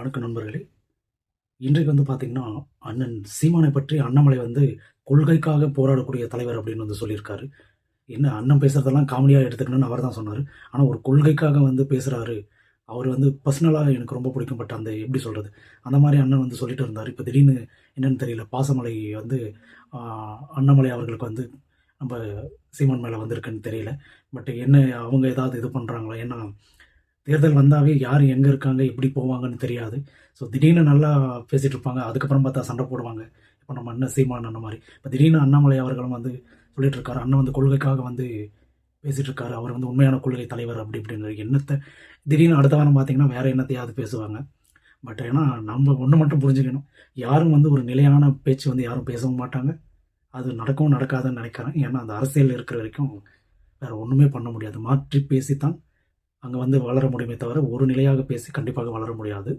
வணக்கம் நண்பர்களே. இன்றைக்கு வந்து பார்த்திங்கன்னா அண்ணன் சீமானை பற்றி அண்ணாமலை வந்து கொள்கைக்காக போராடக்கூடிய தலைவர் அப்படின்னு வந்து சொல்லியிருக்காரு. என்ன அண்ணன் பேசுறதெல்லாம் காமெடியாக எடுத்துக்கணும்னு அவர் தான் சொன்னார். ஆனால் ஒரு கொள்கைக்காக வந்து பேசுகிறாரு அவர் வந்து பர்சனலாக எனக்கு ரொம்ப பிடிக்கும் பட் அந்த எப்படி சொல்கிறது அந்த மாதிரி அண்ணன் வந்து சொல்லிட்டு இருந்தார். இப்போ திடீர்னு என்னென்னு தெரியல பாசமலை வந்து அண்ணாமலை அவர்களுக்கு வந்து நம்ம சீமான் மேலே வந்திருக்குன்னு தெரியல. பட் என்ன அவங்க ஏதாவது இது பண்ணுறாங்களா ஏன்னா தேர்தல் வந்தாவே யார் எங்கே இருக்காங்க எப்படி போவாங்கன்னு தெரியாது. ஸோ திடீர்னு நல்லா பேசிகிட்டு இருப்பாங்க. அதுக்கப்புறம் பார்த்தா சண்டை போடுவாங்க. இப்போ நம்ம அண்ணன் சீமான் அண்ணன் மாதிரி. இப்போ திடீர்னு அண்ணாமலை அவர்களும் வந்து சொல்லிட்டு இருக்காரு. அண்ணன் வந்து கொள்கைக்காக வந்து பேசிகிட்டு இருக்காரு. அவர் வந்து உண்மையான கொள்கை தலைவர் அப்படி இப்படிங்கிற எண்ணத்தை திடீர்னு அடுத்த வாரம் பார்த்தீங்கன்னா வேறு என்னத்தையாவது பேசுவாங்க. பட் ஏன்னா நம்ம ஒன்று மட்டும் புரிஞ்சுக்கணும். யாரும் வந்து ஒரு நிலையான பேச்சு வந்து யாரும் பேசவும் மாட்டாங்க. அது நடக்கவும் நடக்காதுன்னு நினைக்கிறேன். ஏன்னா அந்த அரசியல் இருக்கிற வரைக்கும் வேற ஒன்றுமே பண்ண முடியாது. மாற்றி பேசித்தான் அங்கே வந்து வளர முடியுமே தவிர ஒரு நிலையாக பேசி கண்டிப்பாக வளர முடியாது.